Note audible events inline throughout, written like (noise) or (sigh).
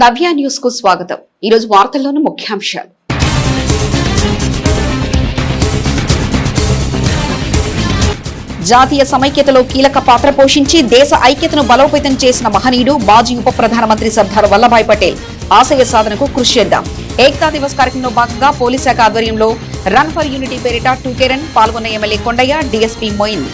నవ్య న్యూస్కు స్వాగతం. ఈరోజు వార్తల్లోని ముఖ్యాంశాలు. జాతీయ సమైక్యతలో కీలక పాత్ర పోషించి దేశ ఐక్యతను బలోపేతం చేసిన మహనీయుడు మాజీ ఉప ప్రధానమంత్రి సర్దార్ వల్లభాయ్ పటేల్ ఆశయ సాధనకు కృషి చేద్దాం. ఏకతా దివస్ కార్యక్రమంలో భాగంగా పోలీస్ శాఖ ఆధ్వర్యంలో రన్ ఫర్ యూనిటీ పేరిట టూకేరన్ పాల్గొన్న ఎమ్మెల్యే కొండయ్య డీఎస్పీ మొయిన్.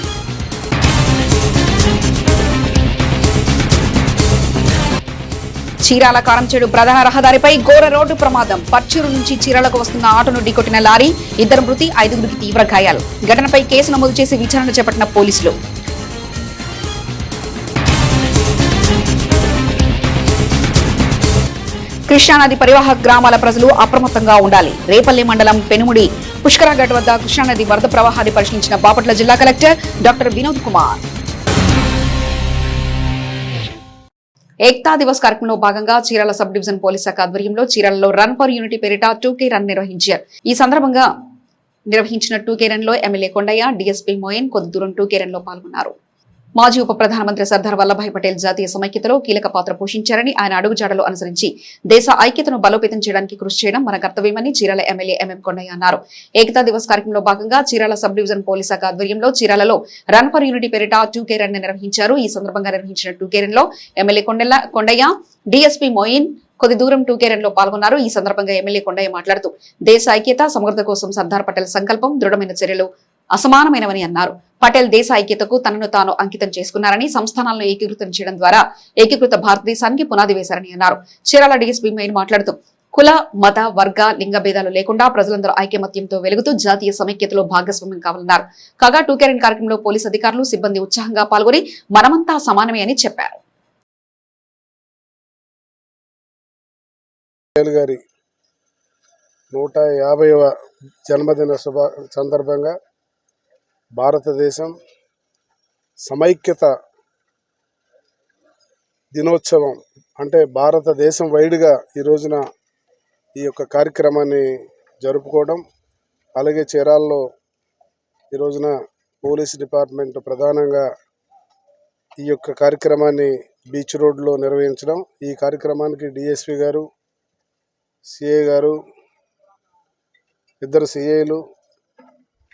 చీరాల కారంచేడు ప్రధాన రహదారిపై ఘోర రోడ్డు ప్రమాదం. పర్చూరు నుంచి చీరాలకు వస్తున్న ఆటోను ఢీకొట్టిన లారీ ఇద్దరు మృతి ఐదుగురికి తీవ్ర గాయాలు. ఘటనపై కేసు నమోదు చేసి విచారణ చేపట్టిన పోలీసులు. కృష్ణానది పరివాహక గ్రామాల ప్రజలు అప్రమత్తంగా ఉండాలి. రేపల్లి మండలం పెనుముడి పుష్కరాఘట్ వద్ద కృష్ణానది వరద ప్రవాహాన్ని పరిశీలించిన బాపట్ల జిల్లా కలెక్టర్ డాక్టర్ వినోద్ కుమార్. ఏక్తా దివస్ కార్యక్రమంలో భాగంగా చీరాల సబ్ డివిజన్ పోలీస్ శాఖ ఆధ్వర్యంలో చీరాలలో రన్ ఫర్ యూనిటీ పేరిట టూ కే రన్ నిర్వహించారు. ఈ సందర్భంగా నిర్వహించిన టూ రన్లో ఎమ్మెల్యే కొండయ్య డిఎస్పీ మోయన్ కొద్ది దూరం టూ రన్లో పాల్గొన్నారు. మాజీ ఉప ప్రధానమంత్రి సర్దార్ వల్లభాయ్ పటేల్ జాతీయ సమైక్యతలో కీలక పాత్ర పోషించారని ఆయన అడుగుజాడలు అనుసరించి దేశ ఐక్యతను బలోపేతం చేయడానికి కృషి చేయడం మన కర్తవ్యమని చీరాల ఎమ్మెల్యే ఎంఎం కొండయ్య అన్నారు. ఏకతా దివస్ కార్యక్రమంలో భాగంగా చీరాల సబ్ డివిజన్ పోలీస్ శాఖ ఆధ్వర్యంలో చీరాలలో రన్ ఫర్ యూనిటీ పేరిట టూ కే రన్ నిర్వహించారు. ఈ సందర్భంగా నిర్వహించిన టూ కే రన్లో ఎమ్మెల్యే కొండెల్ల కొండయ్య డీఎస్పీ మొయిన్ కొద్ది దూరం టూ కే రన్లో పాల్గొన్నారు. ఈ సందర్భంగా ఎమ్మెల్యే కొండయ్య మాట్లాడుతూ దేశ ఐక్యత సమగ్రత కోసం సర్దార్ పటేల్ సంకల్పం దృఢమైన చర్యలు అసమానమైనవని అన్నారు. పటేల్ దేశ ఐక్యతకు తనను తాను అంకితం చేసుకున్నారని సంస్థానాలను ఏకీకృతం చేయడం ద్వారా ఏకీకృత భారతదేశానికి పునాది వేశారని అన్నారు. చీరాల డిఎస్పీ మెయిన్ మాట్లాడుతూ కుల మత వర్గ లింగ భేదాలు లేకుండా ప్రజలందరూ ఐకమత్యంతో వెలుగుతూ జాతీయ సమైక్యతలో భాగస్వామ్యం కావాలన్నారు. కాగా టూకెరన్ కార్యక్రమంలో పోలీస్ అధికారులు సిబ్బంది ఉత్సాహంగా పాల్గొని మనమంతా సమానమే అని చెప్పారు. గారి నూట యాభైవ జన్మదిన శుభ సందర్భంగా భారతదేశం సమైక్యత దినోత్సవం అంటే భారతదేశం వైడ్గా ఈ రోజున ఈ యొక్క కార్యక్రమాన్ని జరుపుకోవడం అలాగే చీరాల్లో ఈ రోజున పోలీస్ డిపార్ట్మెంట్ ప్రధానంగా ఈ యొక్క కార్యక్రమాన్ని బీచ్ రోడ్లో నిర్వహించడం. ఈ కార్యక్రమానికి డిఎస్పి గారు సిఏ గారు ఇద్దరు సిఏలు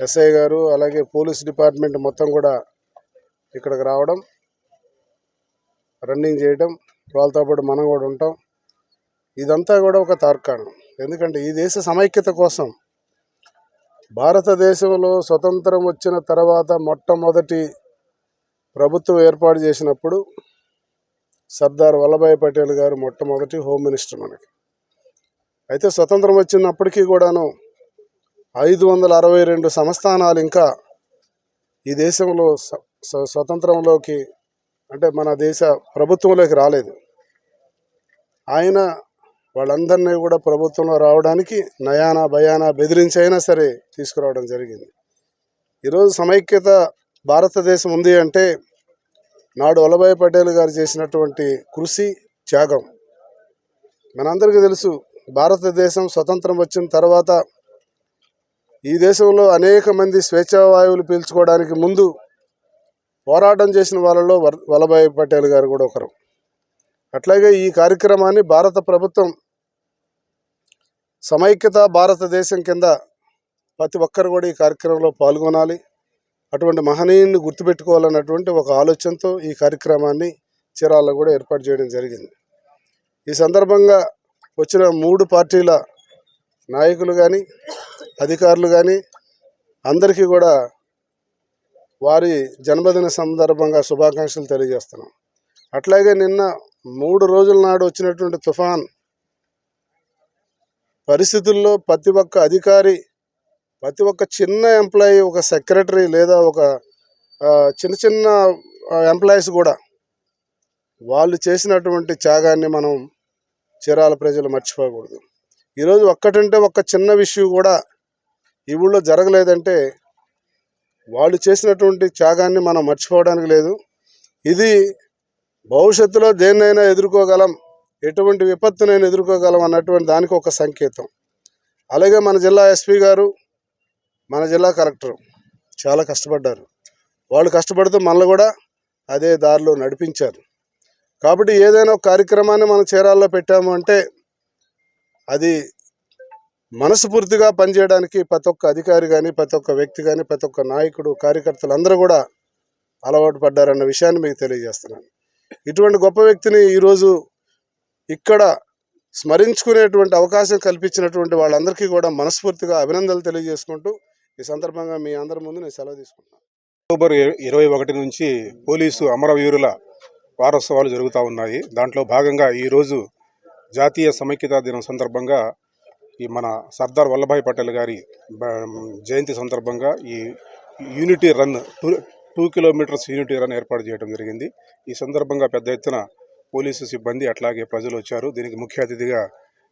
ఎస్ఐ గారు అలాగే పోలీస్ డిపార్ట్మెంట్ మొత్తం కూడా ఇక్కడికి రావడం రన్నింగ్ చేయడం వాళ్ళతో పాటు మనం కూడా ఉంటాం. ఇదంతా కూడా ఒక తార్కాణం. ఎందుకంటే ఈ దేశ సమైక్యత కోసం భారతదేశంలో స్వతంత్రం వచ్చిన తర్వాత మొట్టమొదటి ప్రభుత్వం ఏర్పాటు చేసినప్పుడు సర్దార్ వల్లభాయ్ పటేల్ గారు మొట్టమొదటి హోమ్ మినిస్టర్ మనకి. అయితే స్వతంత్రం వచ్చినప్పటికీ కూడాను ఐదు వందల అరవై రెండు సంస్థానాలు ఇంకా ఈ దేశంలో స్వతంత్రంలోకి అంటే మన దేశ ప్రభుత్వంలోకి రాలేదు. ఆయన వాళ్ళందరినీ కూడా ప్రభుత్వంలో రావడానికి నయానా భయానా బెదిరించి అయినా సరే తీసుకురావడం జరిగింది. ఈరోజు సమైక్యత భారతదేశం ఉంది అంటే నాడు వల్లభాయ్ పటేల్ గారు చేసినటువంటి కృషి త్యాగం. మనందరికీ తెలుసు భారతదేశం స్వతంత్రం వచ్చిన తర్వాత ఈ దేశంలో అనేక మంది స్వేచ్ఛావాయువులు పీల్చుకోవడానికి ముందు పోరాటం చేసిన వాళ్ళలో వల్లభాయ్ పటేల్ గారు కూడా ఒకరు. అట్లాగే ఈ కార్యక్రమాన్ని భారత ప్రభుత్వం సమైక్యత భారతదేశం కింద ప్రతి ఒక్కరు కూడా ఈ కార్యక్రమంలో పాల్గొనాలి. అటువంటి మహనీయుని గుర్తుపెట్టుకోవాలన్నటువంటి ఒక ఆలోచనతో ఈ కార్యక్రమాన్ని చీరాల్లో కూడా ఏర్పాటు చేయడం జరిగింది. ఈ సందర్భంగా వచ్చిన మూడు పార్టీల నాయకులు కానీ అధికారులు కానీ అందరికీ కూడా వారి జన్మదిన సందర్భంగా శుభాకాంక్షలు తెలియజేస్తున్నాం. అట్లాగే నిన్న మూడు రోజుల నాడు వచ్చినటువంటి తుఫాన్ పరిస్థితుల్లో ప్రతి ఒక్క అధికారి ప్రతి ఒక్క చిన్న ఎంప్లాయీ ఒక సెక్రటరీ లేదా ఒక చిన్న చిన్న ఎంప్లాయీస్ కూడా వాళ్ళు చేసినటువంటి త్యాగాన్ని మనం చీరాల ప్రజలు మర్చిపోకూడదు. ఈరోజు ఒక్కటంటే ఒక్క చిన్న విషయం కూడా ఈ ఊళ్ళో జరగలేదంటే వాళ్ళు చేసినటువంటి త్యాగాన్ని మనం మర్చిపోవడానికి లేదు. ఇది భవిష్యత్తులో దేన్నైనా ఎదుర్కోగలం ఎటువంటి విపత్తునైనా ఎదుర్కోగలం అన్నటువంటి దానికి ఒక సంకేతం. అలాగే మన జిల్లా ఎస్పీ గారు మన జిల్లా కలెక్టర్ చాలా కష్టపడ్డారు. వాళ్ళు కష్టపడుతూ మనల్ని కూడా అదే దారిలో నడిపించారు. కాబట్టి ఏదైనా ఒక కార్యక్రమాన్ని మనం చీరాల్లో పెట్టాము అంటే అది మనస్ఫూర్తిగా పనిచేయడానికి ప్రతి ఒక్క అధికారి కానీ ప్రతి ఒక్క వ్యక్తి కానీ ప్రతి ఒక్క నాయకుడు కార్యకర్తలు అందరూ కూడా అలవాటు పడ్డారన్న విషయాన్ని మీకు తెలియజేస్తున్నాను. ఇటువంటి గొప్ప వ్యక్తిని ఈరోజు ఇక్కడ స్మరించుకునేటువంటి అవకాశం కల్పించినటువంటి వాళ్ళందరికీ కూడా మనస్ఫూర్తిగా అభినందనలు తెలియజేసుకుంటూ ఈ సందర్భంగా మీ అందరి ముందు నేను సెలవు తీసుకుంటున్నాను. అక్టోబర్ ఇరవై ఒకటి నుంచి పోలీసు అమరవీరుల వారోత్సవాలు జరుగుతూ ఉన్నాయి. దాంట్లో భాగంగా ఈరోజు జాతీయ సమైక్యతా దినం సందర్భంగా ఈ మన సర్దార్ వల్లభాయ్ పటేల్ గారి బ- జయంతి సందర్భంగా ఈ unity run two two kilometres unity run ఏర్పాటు చేయడం జరిగింది. ఈ సందర్భంగా పెద్ద ఎత్తున పోలీసు సిబ్బంది అట్లాగే ప్రజలు వచ్చారు. దీనికి ముఖ్య అతిథిగా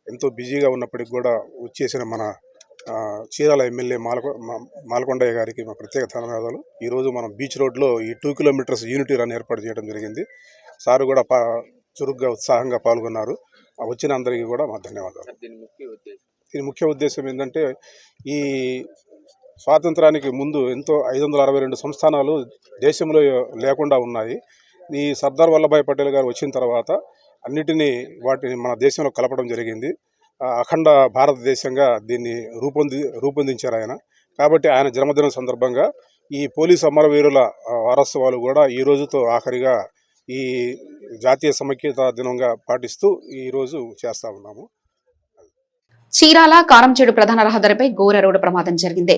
ఎంతో బిజీగా ఉన్నప్పటికి కూడా వచ్చేసిన మన చీరాల ఎమ్మెల్యే మాలకొ మాలకొండయ్య గారికి మా ప్రత్యేక ధన్యవాదాలు. ఈరోజు మనం బీచ్ రోడ్లో ఈ టూ కిలోమీటర్స్ యూనిటీ రన్ ఏర్పాటు చేయడం జరిగింది. సారు కూడా పా చురుగ్గా ఉత్సాహంగా పాల్గొన్నారు. వచ్చిన అందరికీ కూడా మా ధన్యవాదాలు. దీని ముఖ్య ఉద్దేశం ఏంటంటే ఈ స్వాతంత్రానికి ముందు ఎంతో ఐదు వందల అరవై రెండు సంస్థానాలు దేశంలో లేకుండా ఉన్నాయి. ఈ సర్దార్ వల్లభాయ్ పటేల్ గారు వచ్చిన తర్వాత అన్నిటినీ వాటిని మన దేశంలో కలపడం జరిగింది. అఖండ భారతదేశంగా దీన్ని రూపొంది రూపొందించారు ఆయన. కాబట్టి ఆయన జన్మదినం సందర్భంగా ఈ పోలీసు అమరవీరుల వారోత్సవాలు కూడా ఈ రోజుతో ఆఖరిగా ఈ జాతీయ సమైక్యతా దినంగా పాటిస్తూ ఈరోజు చేస్తా ఉన్నాము. చీరాల కారంచేడు ప్రధాన రహదారిపై ఘోర రోడ్డు ప్రమాదం జరిగింది.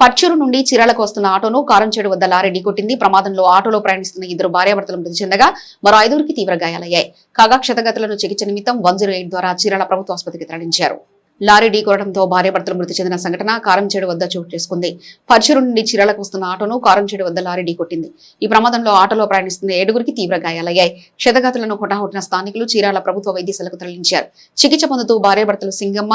పచ్చూరు నుండి చీరాలకు వస్తున్న ఆటోను కారంచేడు వద్ద లారీ ఢీకొట్టింది. ప్రమాదంలో ఆటోలో ప్రయాణిస్తున్న ఇద్దరు భార్యాభర్తలు మృతి చెందగా మరో ఐదుగురికి తీవ్ర గాయాలయ్యాయి. కాగా క్షతగతులను చికిత్స నిమిత్తం వన్ ఎయిట్ ద్వారా చీరాల ప్రభుత్వ ఆసుపత్రికి తరలించారు. లారీ ఢీకొనడంతో భార్యాభర్తలు మృతి చెందిన సంఘటన కారంచేడు వద్ద చోటు చేసుకుంది. పర్చూరు నుండి చీరాలకు వస్తున్న ఆటోను కారంచేడు వద్ద లారీ ఢీకొట్టింది ఈ ప్రమాదంలో ఆటోలో ప్రయాణిస్తున్న ఏడుగురికి తీవ్ర గాయాలయ్యాయి. క్షతగాతులను హుటాహుటిన స్థానికులు చీరాల ప్రభుత్వ వైద్యశాలకు తరలించారు. చికిత్స పొందుతూ భార్యాభర్తలు సింగమ్మ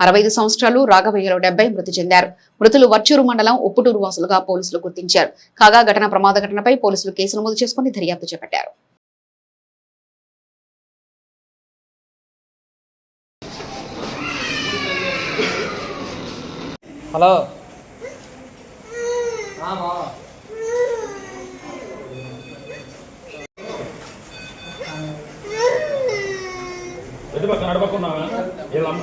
అరవై ఐదు సంవత్సరాలు రాఘవయ్యలో డెబ్బై మృతి చెందారు. మృతులు వర్చూరు మండలం ఉప్పుటూరు వాసులుగా పోలీసులు గుర్తించారు. కాగా ఘటన ప్రమాద ఘటనపై పోలీసులు కేసు నమోదు చేసుకుని దర్యాప్తు చేపట్టారు. హలో. ఎటు పక్క నడపకున్నావా వీళ్ళమ్మ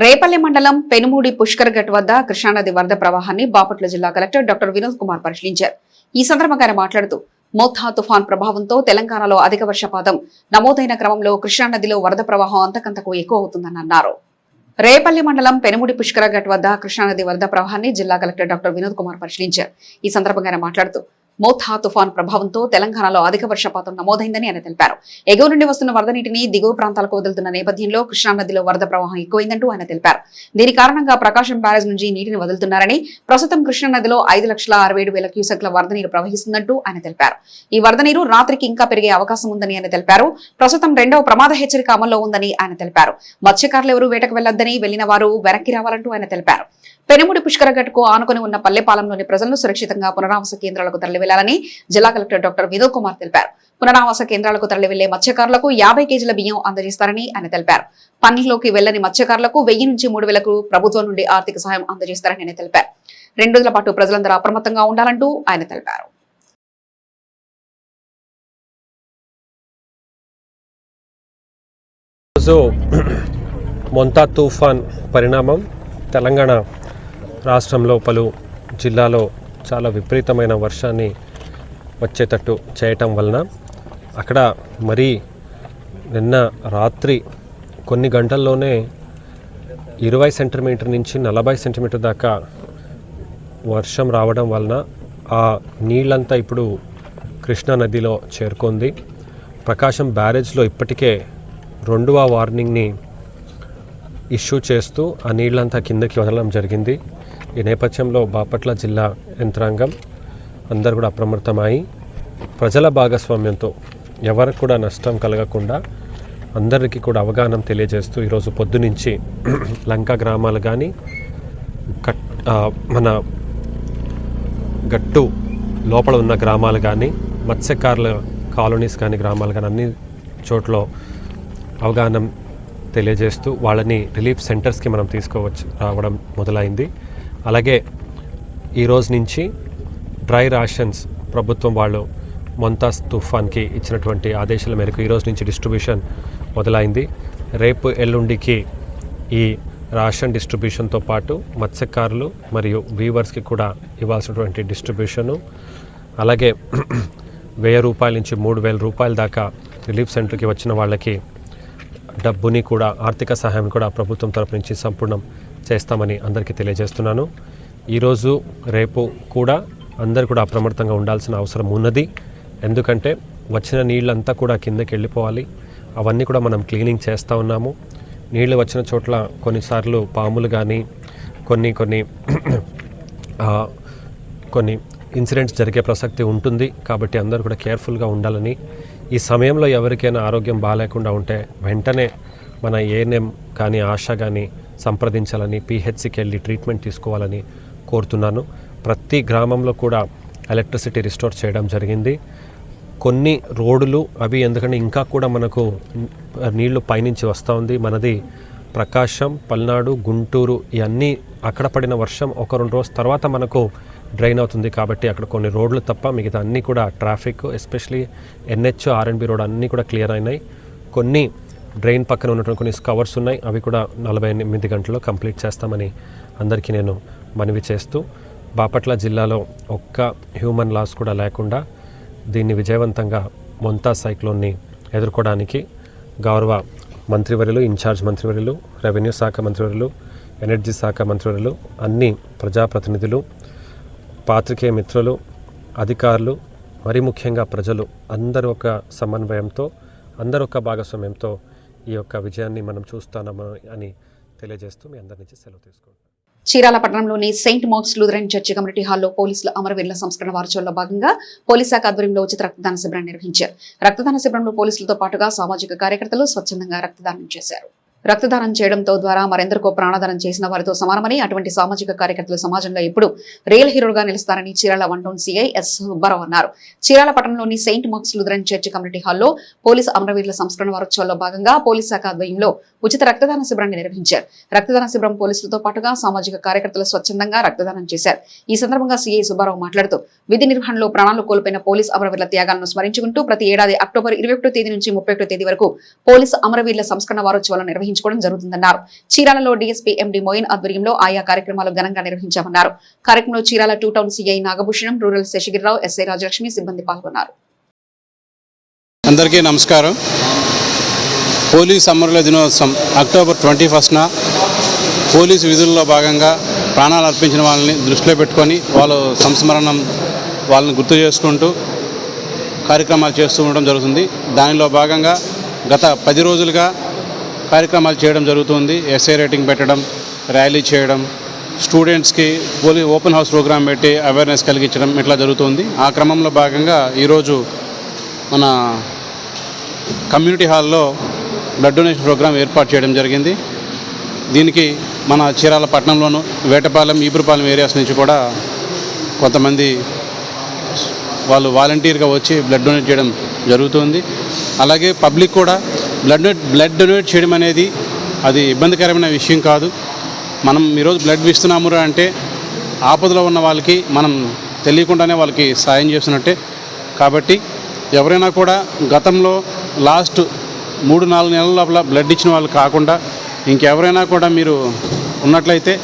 రేపల్లె మండలం పెనుమూడి పుష్కర్ ఘట్ వద్ద కృష్ణానది వరద ప్రవాహాన్ని బాపట్ల జిల్లా కలెక్టర్ డాక్టర్ వినోద్ కుమార్ పరిశీలించారు. ఈ సందర్భంగా ఆయన మాట్లాడుతూ మోథా తుఫాన్ ప్రభావంతో తెలంగాణలో అధిక వర్షపాతం. నమోదైన క్రమంలో కృష్ణానదిలో వరద ప్రవాహం అంతకంతకు ఎక్కువ అవుతుందని అన్నారు. రేపల్లి మండలం పెనుముడి పుష్కర ఘట్ వద్ద కృష్ణానది వరద ప్రవాహాన్ని జిల్లా కలెక్టర్ డాక్టర్ వినోద్ కుమార్ పరిశీలించారు. ఈ సందర్భంగా మాట్లాడుతూ మోథా తుఫాన్ ప్రభావంతో తెలంగాణలో అధిక వర్షపాతం నమోదైందని ఆయన తెలిపారు. ఎగువ నుండి వస్తున్న వరద నీటిని దిగువ ప్రాంతాలకు వదులుతున్న నేపథ్యంలో కృష్ణానదిలో వరద ప్రవాహం ఎక్కువైందంటూ ఆయన తెలిపారు. దీని కారణంగా ప్రకాశం బ్యారేజ్ నుంచి నీటిని వదులుతున్నారని ప్రస్తుతం కృష్ణానదిలో ఐదు లక్షల అరవై ఏడు వేల క్యూసెక్ల వరద నీరు ప్రవహిస్తుందంటూ ఆయన తెలిపారు. ఈ వరద నీరు రాత్రికి ఇంకా పెరిగే అవకాశం ఉందని ఆయన తెలిపారు. ప్రస్తుతం రెండవ ప్రమాద హెచ్చరిక అమల్లో ఉందని ఆయన తెలిపారు. మత్స్యకారులు ఎవరూ వేటకు వెళ్ళొద్దని వెళ్ళిన వారు వెనక్కి రావాలంటూ ఆయన తెలిపారు. పెనుముడి పుష్కరఘట్కు ఆనుకుని ఉన్న పల్లెపాలెంలోని ప్రజలను సురక్షితంగా పునరావాస కేంద్రాలకు తరలివెళ్ళాలని జిల్లా కలెక్టర్ డాక్టర్ వినోద్ కుమార్ తెలిపారు. పునరావాస కేంద్రాలకు తరలివెళ్ళే మత్స్యకారులకు యాభై కేజీల బియ్యం అందజేస్తారని ఆయన తెలిపారు. పన్నీలోకి వెళ్ళని మత్స్యకారులకు వెయ్యి నుంచి మూడు వేలకు ప్రభుత్వం నుండి ఆర్థిక సహాయం అందజేస్తారని ఆయన తెలిపారు. రెండు రోజుల పాటు ప్రజలందరూ అప్రమత్తంగా ఉండాలంటూ ఆయన తెలిపారు. రోజు మొంతా తుఫాన్ పరిణామం తెలంగాణ రాష్ట్రంలో పలు జిల్లాలో చాలా విపరీతమైన వర్షాన్ని వచ్చేటట్టు చేయటం వలన అక్కడ మరీ నిన్న రాత్రి కొన్ని గంటల్లోనే ఇరవై సెంటీమీటర్ నుంచి నలభై సెంటీమీటర్ దాకా వర్షం రావడం వలన ఆ నీళ్ళంతా ఇప్పుడు కృష్ణా నదిలో చేరుకుంది. ప్రకాశం బ్యారేజ్లో ఇప్పటికే రెండవ వార్నింగ్ని ఇష్యూ చేస్తూ ఆ నీళ్ళంతా కిందకి వదలడం జరిగింది. ఈ నేపథ్యంలో బాపట్ల జిల్లా యంత్రాంగం అందరు కూడా అప్రమత్తమై ప్రజల భాగస్వామ్యంతో ఎవరికి కూడా నష్టం కలగకుండా అందరికీ కూడా అవగాహన తెలియజేస్తూ ఈరోజు పొద్దునుంచి (clears throat) లంక గ్రామాలు కానీ కట్ మన గట్టు లోపల ఉన్న గ్రామాలు కానీ మత్స్యకారుల కాలనీస్ కానీ గ్రామాలు కానీ అన్ని చోట్ల అవగాహన తెలియజేస్తూ వాళ్ళని రిలీఫ్ సెంటర్స్కి మనం తీసుకోవచ్చు రావడం మొదలైంది. అలాగే ఈ రోజు నుంచి డ్రై రాషన్స్ ప్రభుత్వం వాళ్ళు మొంతాజ్ తుఫాన్కి ఇచ్చినటువంటి ఆదేశాల మేరకు ఈరోజు నుంచి డిస్ట్రిబ్యూషన్ మొదలైంది. రేపు ఎల్లుండికి ఈ రాషన్ డిస్ట్రిబ్యూషన్తో పాటు మత్స్యకారులు మరియు వీవర్స్కి కూడా ఇవ్వాల్సినటువంటి డిస్ట్రిబ్యూషను అలాగే (clears throat) వెయ్యి రూపాయల నుంచి మూడు వేల రూపాయల దాకా రిలీఫ్ సెంటర్కి వచ్చిన వాళ్ళకి డబ్బుని కూడా ఆర్థిక సహాయం కూడా ప్రభుత్వం తరపు నుంచి సంపూర్ణం చేస్తామని అందరికీ తెలియజేస్తున్నాను. ఈరోజు రేపు కూడా అందరు కూడా అప్రమత్తంగా ఉండాల్సిన అవసరం ఉన్నది. ఎందుకంటే వచ్చిన నీళ్ళంతా కూడా కిందకి వెళ్ళిపోవాలి. అవన్నీ కూడా మనం క్లీనింగ్ చేస్తూ ఉన్నాము. నీళ్ళు వచ్చిన చోట్ల కొన్నిసార్లు పాములు కానీ కొన్ని కొన్ని కొన్ని ఇన్సిడెంట్స్ జరిగే ప్రసక్తి ఉంటుంది. కాబట్టి అందరూ కూడా కేర్ఫుల్గా ఉండాలని. ఈ సమయంలో ఎవరికైనా ఆరోగ్యం బాగాలేకుండా ఉంటే వెంటనే మన ఏఎన్ఎం కానీ ఆశ కానీ సంప్రదించాలని పిహెచ్సికి వెళ్ళి ట్రీట్మెంట్ తీసుకోవాలని కోరుతున్నాను. ప్రతి గ్రామంలో కూడా ఎలక్ట్రిసిటీ రిస్టోర్ చేయడం జరిగింది. కొన్ని రోడ్లు అవి ఎందుకంటే ఇంకా కూడా మనకు నీళ్ళు పైనుంచి వస్తూ ఉంది. మనది ప్రకాశం పల్నాడు గుంటూరు ఇవన్నీ అక్కడ పడిన వర్షం ఒక రెండు రోజుల తర్వాత మనకు డ్రైన్ అవుతుంది కాబట్టి అక్కడ కొన్ని రోడ్లు తప్ప మిగతా అన్నీ కూడా traffic especially NH RNB road అన్నీ కూడా క్లియర్ అయినాయి. కొన్ని డ్రైన్ పక్కన ఉన్నటువంటి కొన్ని కవర్స్ ఉన్నాయి. అవి కూడా నలభై ఎనిమిది గంటల్లో కంప్లీట్ చేస్తామని అందరికీ నేను మనవి చేస్తూ బాపట్ల జిల్లాలో ఒక్క హ్యూమన్ లాస్ కూడా లేకుండా దీన్ని విజయవంతంగా మొంతా సైక్లోన్ని ఎదుర్కోవడానికి గౌరవ మంత్రివర్యులు ఇన్ఛార్జ్ మంత్రివర్యులు రెవెన్యూ శాఖ మంత్రివర్యులు ఎనర్జీ శాఖ మంత్రివర్యులు అన్ని ప్రజాప్రతినిధులు పాత్రికేయ మిత్రులు అధికారులు మరి ముఖ్యంగా ప్రజలు అందరూ ఒక సమన్వయంతో అందరూ ఒక భాగస్వామ్యంతో ఈ యొక్క విజయాన్ని మనం చూస్తున్నాము అని తెలియజేస్తూ మీ అందరి నుంచి సెలవు తీసుకుంటాం చీరాల పట్టణంలోని saint Mark's Lutheran church community హాల్లో పోలీసులు అమరవీరుల సంస్కరణ వారోత్సవంలో భాగంగా పోలీస్ శాఖ ఆధ్వర్యంలో ఉచిత రక్తదాన శిబిరాన్ని నిర్వహించారు. రక్తదాన శిబిరంలో పోలీసులతో పాటుగా సామాజిక కార్యకర్తలు స్వచ్ఛందంగా రక్తదానం చేశారు. రక్తదానం చేయడంతో ద్వారా మరెందరికో ప్రాణదానం చేసిన వారితో సమానమని అటువంటి సామాజిక కార్యకర్తలు సమాజంలో ఇప్పుడు రియల్ హీరోలుగా నిలుస్తారని Chirala one town CI S Subbarao అన్నారు. చీరాల పట్టణంలోని saint Mark's Lutheran church community హాల్లో పోలీసు అమరవీరుల సంస్కరణ వారోత్సవాల్లో భాగంగా పోలీస్ శాఖ ఆధ్వర్యంలో ఉచిత రక్తదాన శిబిరాన్ని నిర్వహించారు. రక్తదాన శిబిరం పోలీసులతో పాటుగా సామాజిక కార్యకర్తలు స్వచ్ఛందంగా రక్తదానం చేశారు. ఈ సందర్భంగా సీఐ సుబ్బారావు మాట్లాడుతూ విధి నిర్వహణలో ప్రాణాలు కోల్పోయిన పోలీస్ అమరవీరుల త్యాగాలను స్మరించుకుంటూ ప్రతి ఏడాది అక్టోబర్ ఇరవై ఒకటో తేదీ నుంచి ముప్పై తేదీ వరకు పోలీసు అమరవీరుల సంస్కరణ వారోత్సవాలను నిర్వహించుకోవడం జరుగుతుందన్నారు. చీరాలలో డీఎస్పీ ఎండి మోయిన్ ఆధ్వర్యంలో ఆయా కార్యక్రమాలు ఘనంగా నిర్వహించామన్నారు. కార్యక్రమంలో Chirala two town CI Nagabhushanam rural Sasigirirao SI Rajalakshmi సిబ్బంది పాల్గొన్నారు. అందరికీ నమస్కారం. పోలీస్ అమరుల దినోత్సవం అక్టోబర్ ట్వంటీ ఫస్ట్న పోలీసు విధుల్లో భాగంగా ప్రాణాలు అర్పించిన వాళ్ళని దృష్టిలో పెట్టుకొని వాళ్ళు సంస్మరణం వాళ్ళని గుర్తు చేసుకుంటూ కార్యక్రమాలు చేస్తూ ఉండడం జరుగుతుంది. దానిలో భాగంగా గత పది రోజులుగా కార్యక్రమాలు చేయడం జరుగుతుంది ఎస్ఏ రేటింగ్ పెట్టడం ర్యాలీ చేయడం స్టూడెంట్స్కి పోలీ ఓపెన్ హౌస్ ప్రోగ్రామ్ పెట్టి అవేర్నెస్ కలిగించడం ఇట్లా జరుగుతుంది. ఆ క్రమంలో భాగంగా ఈరోజు మన కమ్యూనిటీ హాల్లో బ్లడ్ డొనేషన్ ప్రోగ్రాం ఏర్పాటు చేయడం జరిగింది. దీనికి మన చీరాల పట్టణంలోను వేటపాలెం ఈపురపాలెం ఏరియాస్ నుంచి కూడా కొంతమంది వాళ్ళు వాలంటీర్గా వచ్చి బ్లడ్ డొనేట్ చేయడం జరుగుతుంది. అలాగే పబ్లిక్ కూడా బ్లడ్ బ్లడ్ డొనేట్ చేయడం అనేది అది ఇబ్బందికరమైన విషయం కాదు. మనం ఈరోజు బ్లడ్ ఇస్తున్నామురా అంటే ఆపదలో ఉన్న వాళ్ళకి మనం తెలియకుండానే వాళ్ళకి సాయం చేస్తున్నట్టే. కాబట్టి ఎవరైనా కూడా గతంలో లాస్ట్ మూడు నాలుగు నెలల లోపల బ్లడ్ ఇచ్చిన వాళ్ళు కాకుండా ఇంకెవరైనా కూడా మీరు ఉన్నట్లయితే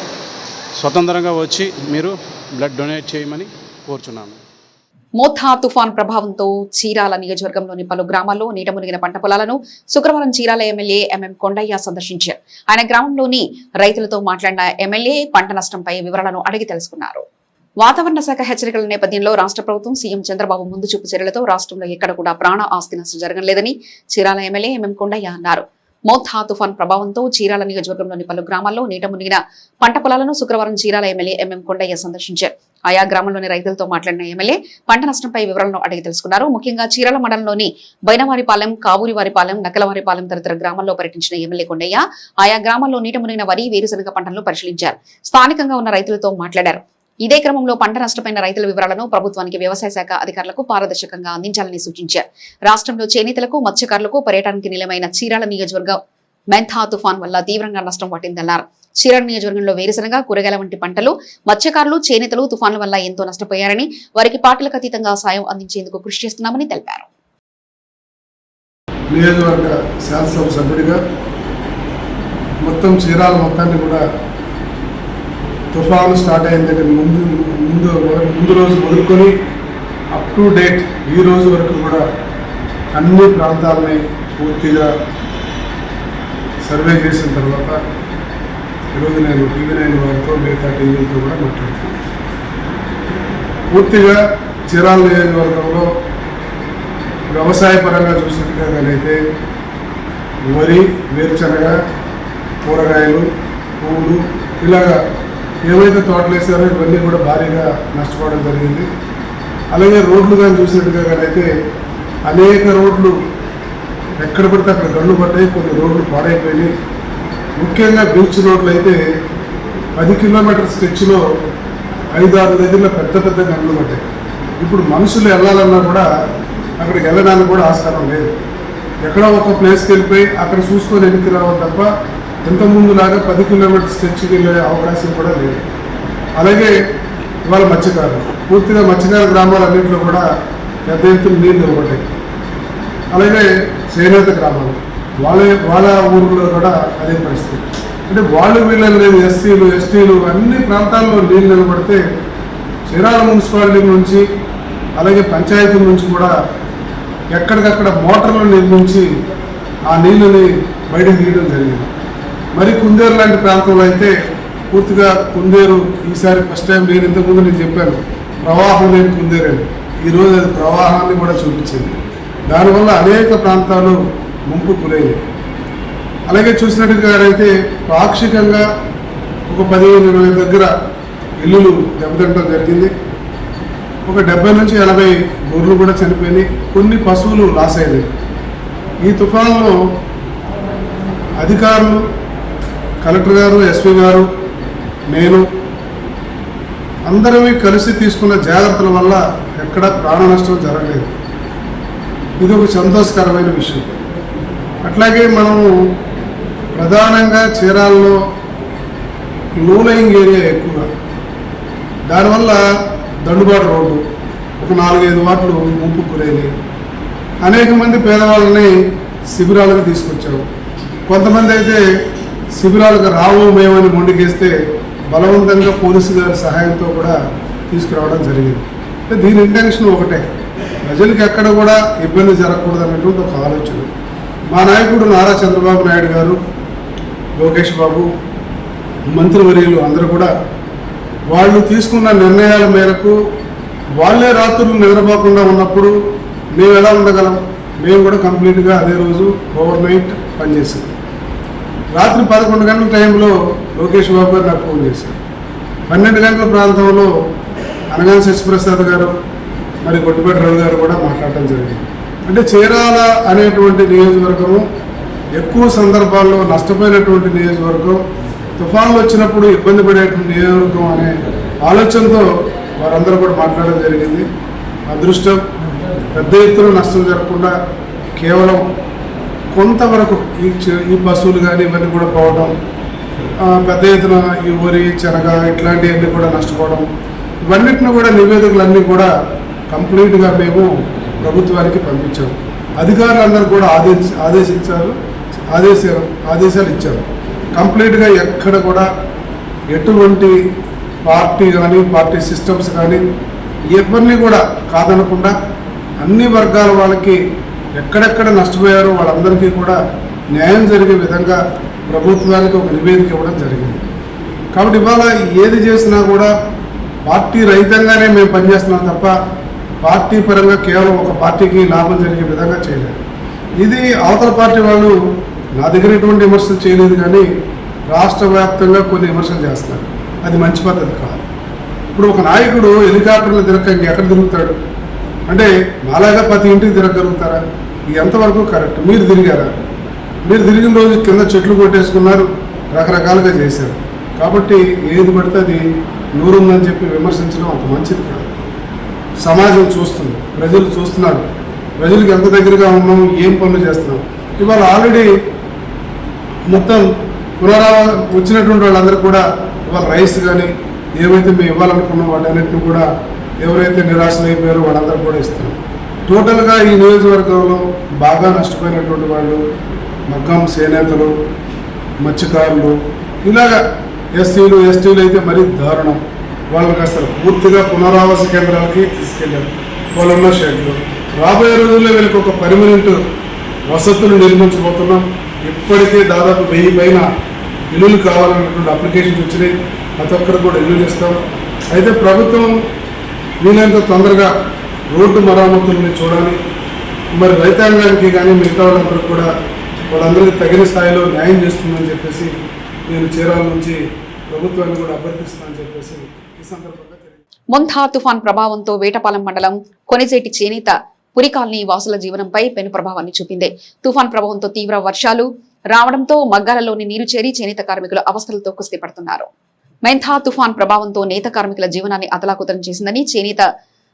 స్వతంత్రంగా వచ్చి మీరు బ్లడ్ డొనేట్ చేయమని కోరుచున్నాను మోథా తుఫాన్ ప్రభావంతో చీరాల నియోజకవర్గంలోని పలు గ్రామాల్లో నీట మునిగిన పంట పొలాలను శుక్రవారం చీరాల ఎమ్మెల్యే ఎంఎం కొండయ్య సందర్శించారు. ఆయన గ్రామంలోని రైతులతో మాట్లాడిన ఎమ్మెల్యే పంట నష్టంపై వివరాలను అడిగి తెలుసుకున్నారు. వాతావరణ శాఖ హెచ్చరికల నేపథ్యంలో రాష్ట్ర ప్రభుత్వం సీఎం చంద్రబాబు ముందు చూపు చర్యలతో రాష్ట్రంలో ఎక్కడ కూడా ప్రాణ ఆస్తి నష్టం జరగలేదని చీరాల ఎమ్మెల్యే ఎంఎం కొండయ్య అన్నారు. మోత్హా తుఫాన్ ప్రభావంతో చీరాల నియోజకవర్గంలోని పలు గ్రామాల్లో నీట మునిగిన పంట పొలాలను శుక్రవారం చీరాల ఎమ్మెల్యే ఎంఎం కొండయ్య సందర్శించారు. ఆయా గ్రామంలోని రైతులతో మాట్లాడిన ఎమ్మెల్యే పంట నష్టంపై వివరాలను అడిగి తెలుసుకున్నారు. ముఖ్యంగా చీరాల మండలంలోని బైనవారిపాలెం కావూరివారిపాలెం నకలవారిపాలెం తదితర గ్రామాల్లో పర్యటించిన ఎమ్మెల్యే కొండయ్య ఆయా గ్రామాల్లో నీట మునిగిన వరి వేరుశనగ పంటలను పరిశీలించారు. స్థానికంగా ఉన్న రైతులతో మాట్లాడారు. ఇదే క్రమంలో పంట నష్టపోయిన రైతుల వివరాలను ప్రభుత్వానికి వ్యవసాయ శాఖ అధికారులకు పారదర్శకంగా అందించాలని సూచించారు. రాష్ట్రంలో చేనేతలకు మత్స్యకారులకు పర్యటనకి నిలమైన చీరాల నియోజకవర్గం మెంథా తుఫాన్ వల్ల తీవ్రంగా నష్టం పట్టిందన్నారు. చీరాల నియోజకవర్గంలో వేరుశనగ కూరగాయల వంటి పంటలు మత్స్యకారులు చేనేతలు తుఫాన్ల వల్ల ఎంతో నష్టపోయారని వారికి పాటలకు అతీతంగా సాయం అందించేందుకు కృషి చేస్తున్నామని తెలిపారు. నియోజకవర్గ శాసనసభ సభ్యుడిగా మొత్తం చీరాల మొత్తాన్ని కూడా తుఫాను స్టార్ట్ అయిన దగ్గర ముందు ముందు ముందు రోజు మొదలుకొని అప్ టు డేట్ ఈ రోజు వరకు కూడా అన్ని ప్రాంతాలని పూర్తిగా సర్వే చేసిన తర్వాత ఈరోజు నేను టీవీ నైన్ వారితో మిగతా టీవీలతో కూడా మాట్లాడుతున్నాను. పూర్తిగా చీరాల నియోజకవర్గంలో వ్యవసాయ పరంగా చూసినట్టుగానైతే వరి వేరుశనగ కూరగాయలు పువ్వులు ఇలాగా ఏవైతే తోటలు వేసారో ఇవన్నీ కూడా భారీగా నష్టపోవడం జరిగింది. అలాగే రోడ్లు కానీ అయితే అనేక రోడ్లు ఎక్కడ పడితే అక్కడ గళ్ళు పడ్డాయి కొన్ని రోడ్లు పాడైపోయినాయి. ముఖ్యంగా బీచ్ రోడ్లు అయితే పది కిలోమీటర్ స్ట్రెచ్లో ఐదు ఆరు దగ్గరలో పెద్ద పెద్ద గంటలు పడ్డాయి. ఇప్పుడు మనుషులు వెళ్ళాలన్నా కూడా అక్కడికి వెళ్ళడానికి కూడా ఆస్కారం లేదు. ఎక్కడో ఒక ప్లేస్కి వెళ్ళిపోయి అక్కడ చూసుకొని వెనక్కి రావాలి తప్ప ఇంతకుముందు లాగా పది కిలోమీటర్ స్ట్రెచ్కి వెళ్ళే అవకాశం కూడా లేదు. అలాగే ఇవాళ మత్స్యకారులు పూర్తిగా మత్స్యకార గ్రామాలన్నింటిలో కూడా పెద్ద ఎత్తున నీళ్ళు ఇవ్వబడ్డాయి. అలాగే చేనేత గ్రామాలు వాళ్ళ వాళ్ళ ఊర్లో కూడా అదే పరిస్థితి. అంటే వాళ్ళు వీళ్ళని లేదు ఎస్సీలు ఎస్టీలు అన్ని ప్రాంతాల్లో నీళ్ళు నిలబడితే చీరాల మున్సిపాలిటీ నుంచి అలాగే పంచాయతీ నుంచి కూడా ఎక్కడికక్కడ మోటార్లు నిర్మించి ఆ నీళ్ళని బయటకు తీయడం జరిగింది. మరి కుందేరు లాంటి ప్రాంతంలో అయితే పూర్తిగా కుందేరు ఈసారి ఫస్ట్ టైం నేను ఇంతకుముందు నేను చెప్పాను ప్రవాహం లేని కుందేరని ఈరోజు అది ప్రవాహాన్ని కూడా చూపించింది. దానివల్ల అనేక ప్రాంతాలు ముంపు గురైనాయి అలాగే చూసినట్టుగా అయితే పాక్షికంగా ఒక పదిహేను ఇరవై దగ్గర ఇల్లులు దెబ్బతింటడం జరిగింది. ఒక డెబ్బై నుంచి ఎనభై గొర్రెలు కూడా చనిపోయినాయి. కొన్ని పశువులు లాస్ అయినాయి. ఈ తుఫాన్లో అధికారులు కలెక్టర్ గారు ఎస్పీ గారు నేను అందరమీ కలిసి తీసుకున్న జాగ్రత్తల వల్ల ఎక్కడ ప్రాణ నష్టం జరగలేదు. ఇది ఒక సంతోషకరమైన విషయం. అట్లాగే మనము ప్రధానంగా చీరాల్లో లూలయింగ్ ఏరియా ఎక్కువగా. దానివల్ల దండుబాటు రోడ్డు ఒక నాలుగైదు వాట్లు ముంపు గురైనాయి. అనేక మంది పేదవాళ్ళని శిబిరాలకు తీసుకొచ్చాము కొంతమంది అయితే శిబిరాలకు రావు మేమని మొండికేస్తే బలవంతంగా పోలీసు గారి సహాయంతో కూడా తీసుకురావడం జరిగింది. అంటే దీని ఇంటెన్షన్ ఒకటే. ప్రజలకు ఎక్కడ కూడా ఇబ్బంది జరగకూడదు అనేటువంటి ఒక ఆలోచన. మా నాయకుడు నారా చంద్రబాబు నాయుడు గారు లోకేష్ బాబు మంత్రివర్యులు అందరూ కూడా వాళ్ళు తీసుకున్న నిర్ణయాల మేరకు వాళ్ళే రాత్రులు నిద్రపోకుండా ఉన్నప్పుడు మేము ఎలా ఉండగలం? మేము కూడా కంప్లీట్గా అదే రోజు ఓవర్ నైట్ పనిచేసాం. రాత్రి పదకొండు గంటల టైంలో లోకేష్ బాబు గారు నాకు ఫోన్ చేశారు. పన్నెండు గంటల ప్రాంతంలో అనగాని శశిప్రసాద్ గారు మరి గొడ్డిపేట రావు గారు కూడా మాట్లాడటం జరిగింది. అంటే చీరాల అనేటువంటి నియోజకవర్గము ఎక్కువ సందర్భాల్లో నష్టపోయినటువంటి నియోజకవర్గం తుఫాన్లు వచ్చినప్పుడు ఇబ్బంది పడేటువంటి నియోజకవర్గం అనే ఆలోచనతో వారందరూ కూడా మాట్లాడడం జరిగింది. అదృష్టం పెద్ద ఎత్తున నష్టం జరగకుండా కేవలం కొంతవరకు ఈ ఈ పశువులు కానీ ఇవన్నీ కూడా పోవడం పెద్ద ఎత్తున ఈ వరి శనగ ఇట్లాంటివన్నీ కూడా నష్టపోవడం ఇవన్నిటిని కూడా నివేదికలన్నీ కూడా కంప్లీట్గా మేము ప్రభుత్వానికి పంపించాము అధికారులందరూ కూడా ఆదేశ ఆదేశించారు ఆదేశాలు ఆదేశాలు ఇచ్చారు. కంప్లీట్గా ఎక్కడ కూడా ఎటువంటి పార్టీ కానీ పార్టీ సిస్టమ్స్ కానీ ఎవరిని కూడా కాదనకుండా అన్ని వర్గాల వాళ్ళకి ఎక్కడెక్కడ నష్టపోయారో వాళ్ళందరికీ కూడా న్యాయం జరిగే విధంగా ప్రభుత్వానికి ఒక నివేదిక ఇవ్వడం జరిగింది. కాబట్టి ఇవాళ ఏది చేసినా కూడా పార్టీ రహితంగానే మేము పనిచేస్తున్నాం తప్ప పార్టీ పరంగా కేవలం ఒక పార్టీకి లాభం జరిగే విధంగా చేయలేదు. ఇది అవతల పార్టీ వాళ్ళు నా దగ్గర ఎటువంటి విమర్శలు చేయలేదు కానీ రాష్ట్ర వ్యాప్తంగా కొన్ని విమర్శలు చేస్తారు అది మంచి పద్ధతి కాదు. ఇప్పుడు ఒక నాయకుడు హెలికాప్టర్లు తిరగక ఎక్కడ తిరుగుతాడు? అంటే మాలాగా ప్రతి ఇంటికి తిరగలుగుతారా ఇది ఎంతవరకు కరెక్ట్? మీరు తిరిగారా? మీరు తిరిగిన రోజు కింద చెట్లు కొట్టేసుకున్నారు రకరకాలుగా చేశారు. కాబట్టి ఏది పడితే అది నూరుందని చెప్పి విమర్శించడం అంత మంచిది కాదు. సమాజం చూస్తుంది ప్రజలు చూస్తున్నారు. ప్రజలకు ఎంత దగ్గరగా ఉన్నాం ఏం పనులు చేస్తున్నాం? ఇవాళ ఆల్రెడీ మొత్తం పునరావ వచ్చినటువంటి వాళ్ళందరూ కూడా ఇవాళ రైస్ కానీ ఏవైతే మేము ఇవ్వాలనుకున్నాం వాటన్నిటిని కూడా ఎవరైతే నిరాశలైపోయారో వాళ్ళందరూ కూడా ఇస్తున్నాం టోటల్గా ఈ నియోజకవర్గంలో బాగా నష్టపోయినటువంటి వాళ్ళు మగ్గం చేనేతలు మత్స్యకారులు ఇలాగా ఎస్సీలు ఎస్టీలు అయితే మరీ దారుణం. వాళ్ళకి అసలు పూర్తిగా పునరావాస కేంద్రాలకి తీసుకెళ్ళారు. వాళ్ళున్న షెడ్లు. రాబోయే రోజుల్లో వీళ్ళకి ఒక పర్మనెంట్ వసతులు నిర్మించబోతున్నాం. ఇప్పటికే దాదాపు వెయ్యి పైన ఇల్లులు కావాలన్నటువంటి అప్లికేషన్స్ వచ్చినాయి. ప్రతి ఒక్కరు కూడా ఇల్లులు ఇస్తాం అయితే ప్రభుత్వం వీలైనంత తొందరగా రోడ్డు మరమ్మతుల్ని చూడాలి. మరి రైతాంగానికి కానీ మిగతా వాళ్ళందరికీ కూడా వాళ్ళందరికీ తగిన స్థాయిలో న్యాయం చేస్తుందని చెప్పేసి నేను చీరాల నుంచి ప్రభుత్వాన్ని కూడా అభ్యర్థిస్తానని చెప్పేసి ఈ సందర్భంగా తెలియజేస్తున్నాను. మొంథా తుఫాన్ ప్రభావంతో వేటపాలెం మండలం కొనిజేటి చేనేత పురి కాలనీ వాసుల జీవనంపై పెను ప్రభావాన్ని చూపింది. తుఫాన్ ప్రభావంతో తీవ్ర వర్షాలు రావడంతో మగ్గాలలోని నీరు చేరి చేనేత కార్మికులు అవస్థలతో కుస్తీ పడుతున్నారు. మెంథా తుఫాన్ ప్రభావంతో నేత కార్మికుల జీవనాన్ని అతలాకుతలం చేసిందని చేనేత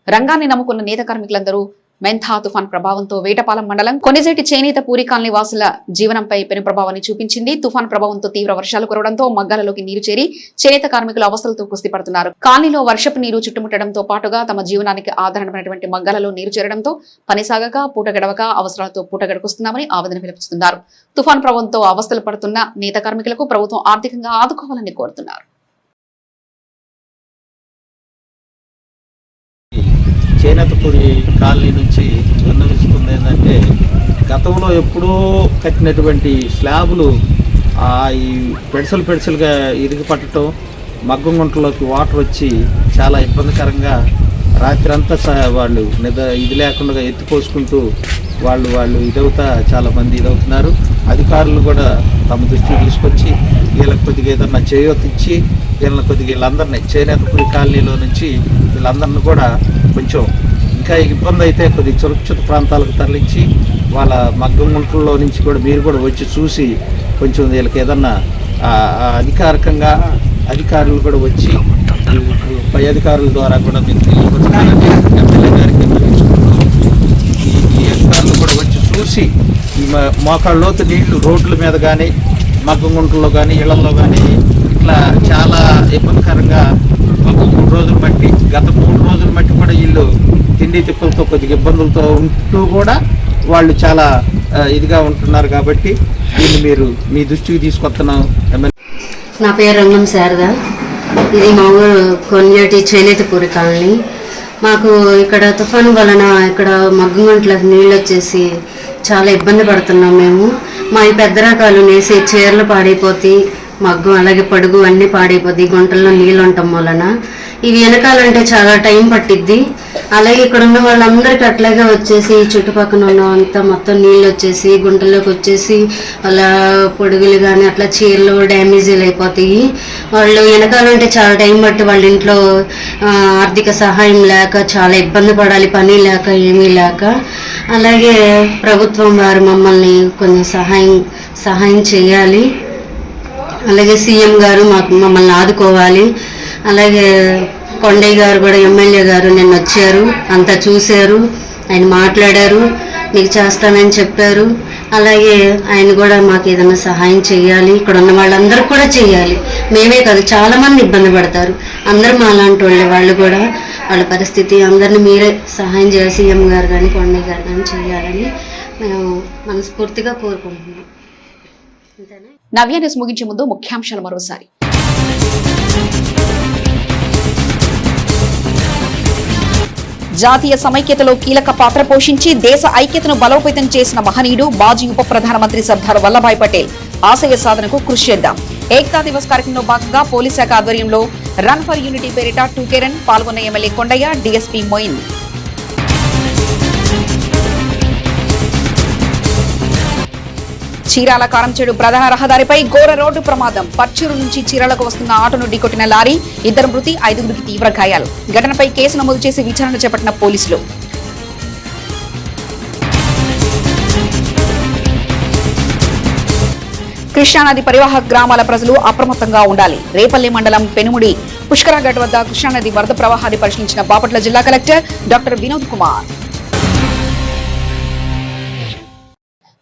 రంగాన్ని నమ్ముకున్న నేత కార్మికులందరూ మెంథా తుఫాన్ ప్రభావంతో వేటపాలెం మండలం కొనిజేటి చేనేత పూరి కాలనీ వాసుల జీవనంపై పెను ప్రభావాన్ని చూపించింది. తుఫాన్ ప్రభావంతో తీవ్ర వర్షాలు కురవడంతో మగ్గాలలోకి నీరు చేరి చేనేత కార్మికులు అవస్థలతో కుస్తీపడుతున్నారు కాలనీలో వర్షపు నీరు చుట్టుముట్టడంతో పాటుగా తమ జీవనానికి ఆధారమైనటువంటి మగ్గాలలో నీరు చేరడంతో పని సాగక పూట గడవక అవసరాలతో పూట గడుకొస్తున్నామని ఆవేదన పిలుపుతున్నారు తుఫాన్ ప్రభావంతో అవస్థలు పడుతున్న నేత కార్మికులకు ప్రభుత్వం ఆర్థికంగా ఆదుకోవాలని కోరుతున్నారు. చేనేతపూడి కాలనీ నుంచి విన్నవిస్తుంది ఏంటంటే గతంలో ఎప్పుడో కట్టినటువంటి స్లాబులు ఈ పెడసలు పెడసలుగా ఇరిగి పట్టడం మగ్గం గుంటలోకి వాటర్ వచ్చి చాలా ఇబ్బందికరంగా రాత్రంతా స- వాళ్ళు నిద ఇది లేకుండా ఎత్తిపోసుకుంటూ వాళ్ళు వాళ్ళు ఇదవుతా చాలా మంది ఇదవుతున్నారు. అధికారులు కూడా తమ దృష్టికి తీసుకొచ్చి వీళ్ళకి కొద్దిగా ఏదన్నా చేయొత్తిచ్చి వీళ్ళని కొద్దిగా వీళ్ళందరినీ చేనేతపురి కాలనీలో నుంచి వీళ్ళందరిని కూడా కొంచెం ఇంకా ఇబ్బంది అయితే కొద్దిగా సురక్షిత ప్రాంతాలకు తరలించి వాళ్ళ మగ్గం గుంటల్లో నుంచి కూడా మీరు కూడా వచ్చి చూసి కొంచెం వీళ్ళకి ఏదన్నా అధికారికంగా అధికారులు కూడా వచ్చి పై అధికారుల ద్వారా కూడా మీకు ఎమ్మెల్యే గారికి ఈ అధికారులు కూడా వచ్చి చూసి ఈ మ- నీళ్ళు రోడ్ల మీద కానీ మగ్గం గుంటల్లో కానీ ఇళ్ళలో కానీ ఇట్లా చాలా ఇబ్బందికరంగా ఒక మూడు రోజులు బట్టి గత మూడు రోజులు బట్టి కూడా వీళ్ళు తిండి తిప్పలతో కొద్దిగా ఇబ్బందులతో ఉంటూ కూడా వాళ్ళు చాలా ఇదిగా ఉంటున్నారు కాబట్టి దీన్ని మీరు మీ దృష్టికి తీసుకొస్తున్నాం నా పేరు రంగం శారద. ఇది మా ఊరు కొన్నేటి చేనేతపూరి కాలనీ. మాకు ఇక్కడ తుఫాను వలన ఇక్కడ మగ్గం గంటలకు నీళ్ళు వచ్చేసి చాలా ఇబ్బంది పడుతున్నాం మేము. మా ఈ పెద్ద రకాలు నేసే చీరలు పాడైపోతాయి మగ్గం అలాగే పడుగు అన్నీ పాడైపోద్ది. గుంటల్లో నీళ్ళు ఉండటం వలన ఇవి వెనకాలంటే చాలా టైం పట్టిద్ది. అలాగే ఇక్కడ ఉన్న వాళ్ళందరికీ అట్లాగే వచ్చేసి చుట్టుపక్కన చుట్టుపక్కల ఉన్న అంతా మొత్తం నీళ్ళు వచ్చేసి గుంటల్లోకి వచ్చేసి అలా పొడుగులు కానీ అట్లా చీరలు డ్యామేజీలు అయిపోతాయి. వాళ్ళు వెనకాలంటే చాలా టైం పట్టి వాళ్ళ ఇంట్లో ఆర్థిక సహాయం లేక చాలా ఇబ్బంది పడాలి పని లేక ఏమీ లేక. అలాగే ప్రభుత్వం వారు మమ్మల్ని కొంచెం సహాయం సహాయం చేయాలి. అలాగే సీఎం గారు మాకు మమ్మల్ని ఆదుకోవాలి. అలాగే కొండయ్య గారు కూడా ఎమ్మెల్యే గారు నిన్న వచ్చారు. అంతా చూశారు. ఆయన మాట్లాడారు. మీకు చేస్తానని చెప్పారు. అలాగే ఆయన కూడా మాకు ఏదైనా సహాయం చేయాలి ఇక్కడ ఉన్న వాళ్ళందరూ కూడా చేయాలి మేమే కాదు చాలామంది ఇబ్బంది పడతారు. అందరూ మా అలాంటి వాళ్ళే వాళ్ళు కూడా వాళ్ళ పరిస్థితి అందరిని మీరే సహాయం చేయాలి. సీఎం గారు కానీ కొండయ్య గారు కానీ చేయాలని మేము మనస్ఫూర్తిగా కోరుకుంటున్నాం. నవ్యాన్యూస్ నవ్య ముగించే ముందు ముఖ్యాంశాలు మరోసారి. జాతీయ సమైక్యతలో కీలక పాత్ర పోషించి దేశ ఐక్యతను బలోపేతం చేసిన మహనీయుడు మాజీ ఉప ప్రధానమంత్రి సర్దార్ వల్లభాయ్ పటేల్ ఆశయ సాధనకు కృషి చేద్దాం. ఏకతా దివస్ కార్యక్రమంలో భాగంగా పోలీస్ శాఖ ఆధ్వర్యంలో రన్ ఫర్ యూనిటీ పేరిట టూకేరన్ పాల్గొన్న ఎమ్మెల్యే కొండయ్య డీఎస్పీ మొయిన్. చీరాల కారంచేడు ప్రధాన రహదారిపై ఘోర రోడ్డు ప్రమాదం. పర్చూరు నుంచి చీరాలకు వస్తున్న ఆటోను ఢీకొట్టిన లారీ ఇద్దరు మృతి ఐదుగురికి తీవ్ర గాయాలు. ఘటనపై కేసు నమోదు చేసి విచారణ చేపట్టిన పోలీసులు. కృష్ణానది పరివాహక గ్రామాల ప్రజలు అప్రమత్తంగా ఉండాలి. రేపల్లి మండలం పెనుముడి పుష్కరాఘట్ వద్ద కృష్ణానది వరద ప్రవాహాన్ని పరిశీలించిన బాపట్ల జిల్లా collector doctor Vinod Kumar.